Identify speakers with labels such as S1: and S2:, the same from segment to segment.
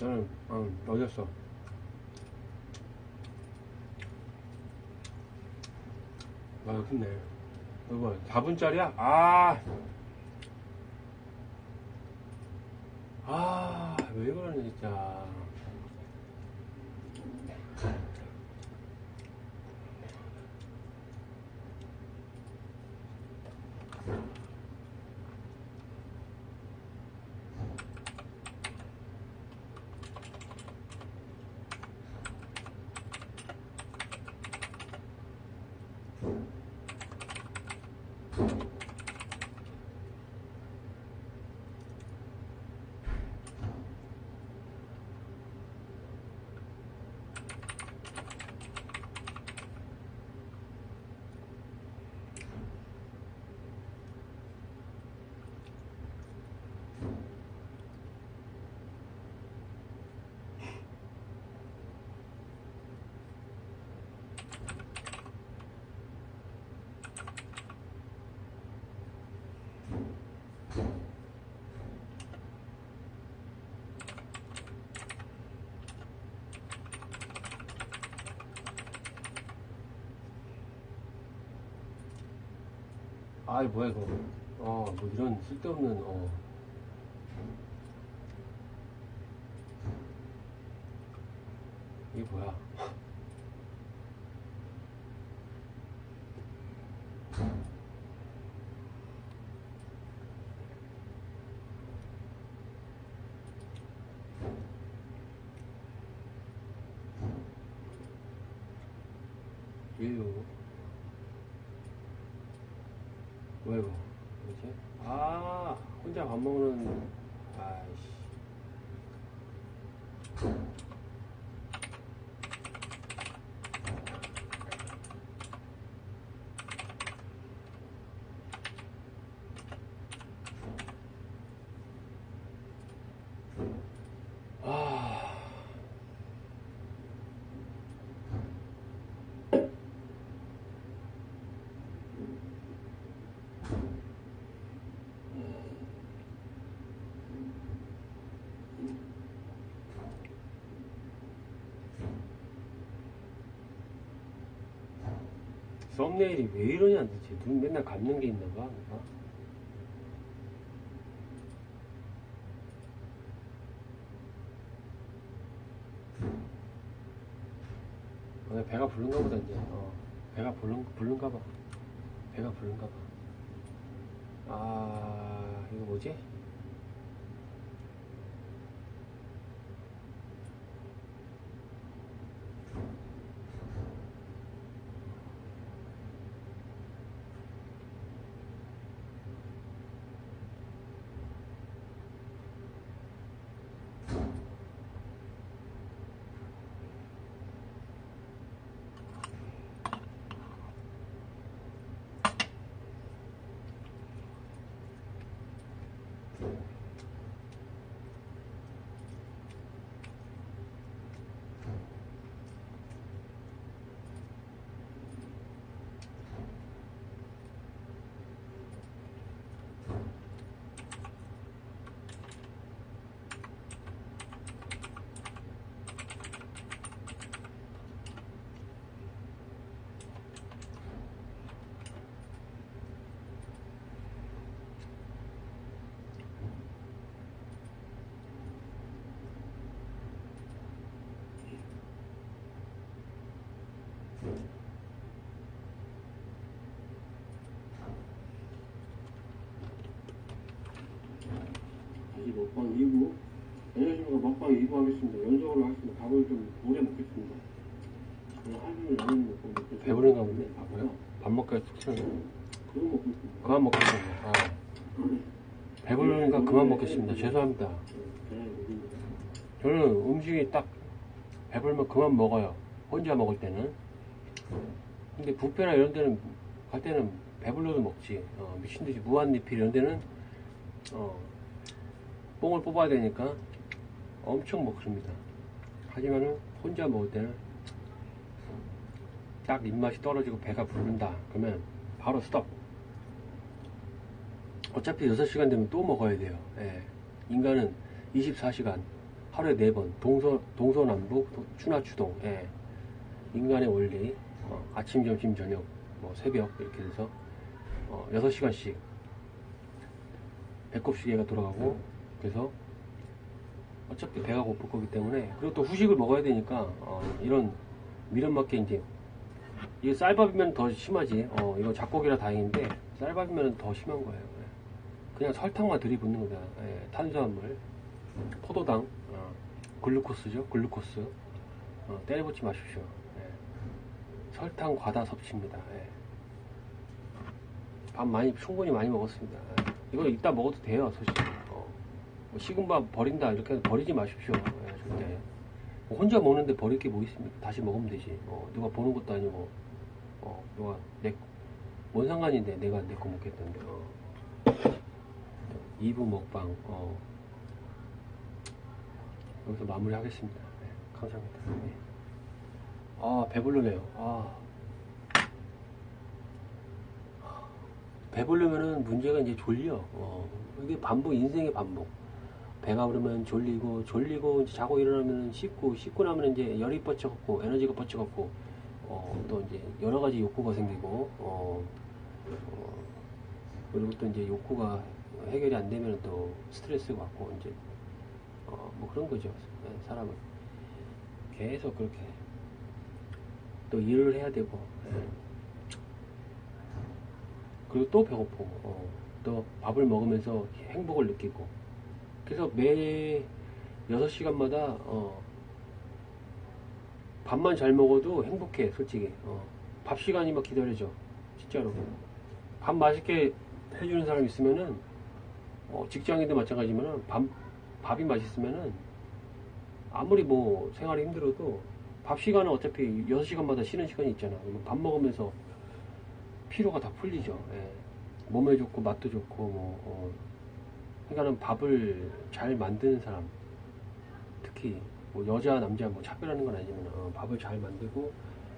S1: 나는 어, 어졌어. 아 있네. 이거 4분짜리야? 아. 아, 왜 그러냐, 진짜. 아이, 뭐야, 이거. 어, 뭐 이런 쓸데없는, 어. 이게 뭐야. 왜요? 왜? 뭐지? 아, 혼자 밥 먹는, 아이씨. 아. 썸네일이 왜 이러냐 도대체 눈 맨날 감는 게 있나 봐 내가. 어, 내 배가 부른가 보다 이제 어, 배가 부른, 부른가 봐 배가 부른가 봐아 이거 뭐지? 먹방 2부 안녕하십니까 먹방 2부 하겠습니다. 연속으로 하겠습니다. 밥을 좀 오래 먹겠습니다. 할머니 라면 먹고 먹겠습니다. 배부른가 본데 바보야 밥 먹기가 툭 튀어나와 그거 먹겠습니다. 그만 먹겠습니다 아. 배부르니까 그만 먹겠습니다. 죄송합니다. 저는 음식이 딱 배불면 그만 먹어요. 혼자 먹을 때는. 근데 뷔페나 이런 데는 갈 때는 배불러도 먹지. 어, 미친듯이 무한리필 이런 데는 어, 뽕을 뽑아야 되니까 엄청 먹습니다. 하지만은 혼자 먹을 때는 딱 입맛이 떨어지고 배가 부른다. 그러면 바로 스톱. 어차피 6시간 되면 또 먹어야 돼요. 예. 인간은 24시간 하루에 4번 동서, 동서남북 도- 추나추동 예. 인간의 원리 어, 아침 점심 저녁 뭐 새벽 이렇게 돼서 어, 6시간씩 배꼽 시계가 돌아가고 그래서 어차피 배가 고플 거기 때문에 그리고 또 후식을 먹어야 되니까 어, 이런 미련맞게 이제 이게 쌀밥이면 더 심하지 어, 이거 잡곡이라 다행인데 쌀밥이면 더 심한 거예요 예. 그냥 설탕만 들이붓는 거다 예, 탄수화물 포도당 어, 글루코스죠 글루코스 어, 때려붓지 마십시오 예. 설탕 과다 섭취입니다 예. 밥 많이 충분히 많이 먹었습니다 예. 이거 이따 먹어도 돼요 솔직히 식은 밥 버린다 이렇게 버리지 마십시오. 예, 절대. 뭐 혼자 먹는데 버릴 게 뭐 있습니까? 다시 먹으면 되지. 어, 누가 보는 것도 아니고 어, 누가 내, 뭔 상관인데 내가 내 거 먹겠다는데. 어. 2부 먹방 어. 여기서 마무리하겠습니다. 네, 감사합니다. 네. 아 배부르네요. 아. 배부르면은 문제가 이제 졸려. 어. 이게 반복 인생의 반복 배가 부르면 졸리고 졸리고 이제 자고 일어나면 씻고 씻고 나면 이제 열이 뻗쳐갖고 에너지가 뻗쳐갖고 어, 또 이제 여러 가지 욕구가 생기고 어, 어, 그리고 또 이제 욕구가 해결이 안 되면 또 스트레스 받고 이제 어, 뭐 그런 거죠 네, 사람은 계속 그렇게 또 일을 해야 되고 예. 그리고 또 배고프고 어, 또 밥을 먹으면서 행복을 느끼고 그래서 매 6시간마다 어, 밥만 잘 먹어도 행복해 솔직히. 어, 밥 시간이 막 기다려져 진짜로. 밥 맛있게 해주는 사람 있으면은 어, 직장인도 마찬가지지만 밥, 밥이 맛있으면은 아무리 뭐 생활이 힘들어도 밥 시간은 어차피 6시간마다 쉬는 시간이 있잖아. 밥 먹으면서 피로가 다 풀리죠. 예. 몸에 좋고 맛도 좋고 뭐 어, 그러니까는 밥을 잘 만드는 사람 특히 뭐 여자 남자 뭐 차별하는 건 아니지만 어, 밥을 잘 만들고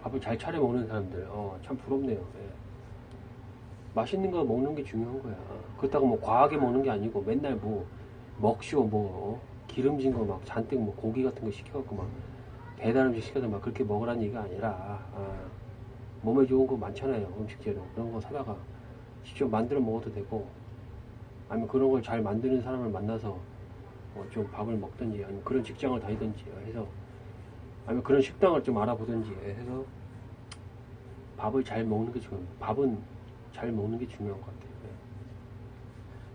S1: 밥을 잘 차려 먹는 사람들 어, 참 부럽네요. 예. 맛있는 거 먹는 게 중요한 거야. 그렇다고 뭐 과하게 먹는 게 아니고 맨날 뭐 먹쇼 뭐 어, 기름진 거 막 잔뜩 뭐 고기 같은 거 시켜갖고 막 배달 음식 시켜서 막 그렇게 먹으라는 얘기가 아니라 아, 몸에 좋은 거 많잖아요 음식 재료 그런 거 사다가 직접 만들어 먹어도 되고 아니면 그런 걸 잘 만드는 사람을 만나서 어, 좀 밥을 먹든지 아니면 그런 직장을 다니든지 해서 아니면 그런 식당을 좀 알아보든지 해서 밥을 잘 먹는 게 중요해요. 밥은 잘 먹는 게 중요한 것 같아요. 예.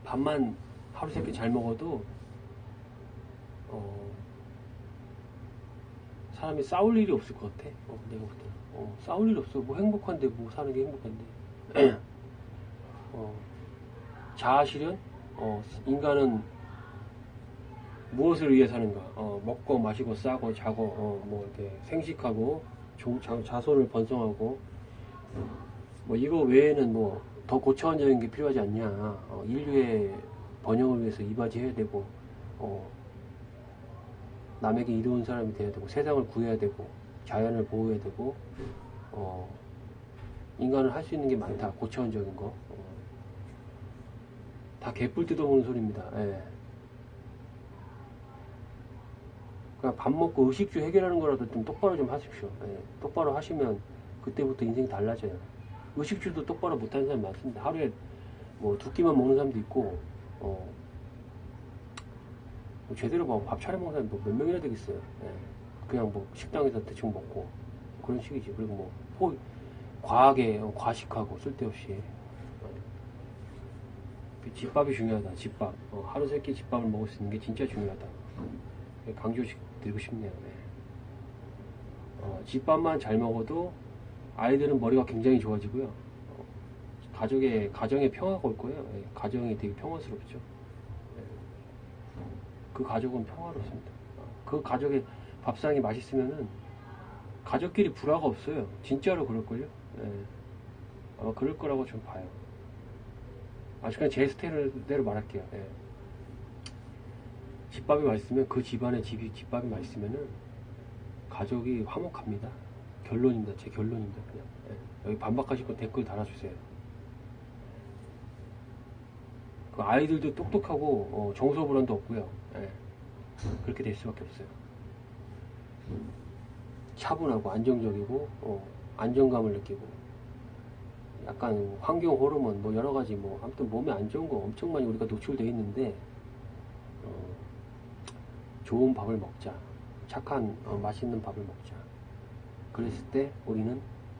S1: 밥만 하루 세끼 잘 먹어도 어, 사람이 싸울 일이 없을 것 같아. 어, 내가 볼 때는. 어, 싸울 일 없어. 뭐 행복한데 뭐 사는 게 행복한데. 어, 자아실현? 어, 인간은 무엇을 위해 사는가? 어, 먹고 마시고 싸고 자고 어, 뭐 이렇게 생식하고 조- 자, 자손을 번성하고 뭐 이거 외에는 뭐 더 고차원적인 게 필요하지 않냐? 어, 인류의 번영을 위해서 이바지해야 되고 어, 남에게 이로운 사람이 돼야 되고 세상을 구해야 되고 자연을 보호해야 되고 어, 인간은 할 수 있는 게 많다. 고차원적인 거. 어, 다 개뿔 뜯어보는 소리입니다. 예. 그냥 밥 먹고 의식주 해결하는 거라도 좀 똑바로 좀 하십시오. 예. 똑바로 하시면 그때부터 인생이 달라져요. 의식주도 똑바로 못하는 사람이 많습니다. 하루에 뭐 두 끼만 먹는 사람도 있고, 어, 뭐 제대로 뭐밥 차려 먹는 사람이 뭐몇 명이나 되겠어요. 예. 그냥 뭐 식당에서 대충 먹고 그런 식이지. 그리고 뭐 호, 과하게 어, 과식하고 쓸데없이 집밥이 중요하다. 집밥. 어, 하루 세끼 집밥을 먹을 수 있는 게 진짜 중요하다. 강조드리고 싶네요. 네. 어, 집밥만 잘 먹어도 아이들은 머리가 굉장히 좋아지고요. 어, 가족의 가정의 평화가 올 거예요. 예, 가정이 되게 평화스럽죠. 예. 그 가족은 평화롭습니다. 어, 그 가족의 밥상이 맛있으면은 가족끼리 불화가 없어요. 진짜로 그럴걸요. 예. 아마 그럴 거라고 좀 봐요. 아직 그냥 제 스타일대로 말할게요. 예. 집밥이 맛있으면 그 집안의 집이 집밥이 맛있으면은 가족이 화목합니다. 결론입니다. 제 결론입니다. 그냥 예. 여기 반박하실 거 댓글 달아주세요. 그 아이들도 똑똑하고 어, 정서 불안도 없고요. 예. 그렇게 될 수밖에 없어요. 차분하고 안정적이고 어, 안정감을 느끼고 약간 환경 호르몬 뭐 여러 가지 뭐 아무튼 몸에 안 좋은 거 엄청 많이 우리가 노출돼 있는데 어, 좋은 밥을 먹자. 착한 어, 맛있는 밥을 먹자. 그랬을 때 우리는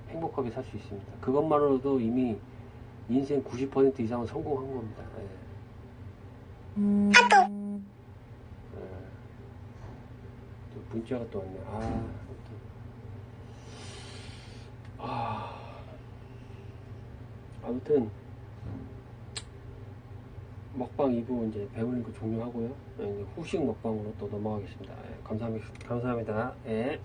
S1: 행복하게 살 수 있습니다. 그것만으로도 이미 인생 90% 이상은 성공한 겁니다. 예. 예. 또 문자가 또 왔네. 아 아무튼 아 아무튼 먹방 2부 이제 배우는 거 종료하고요. 예, 이제 후식 먹방으로 또 넘어가겠습니다. 예, 감사합니다. 감사합니다. 예.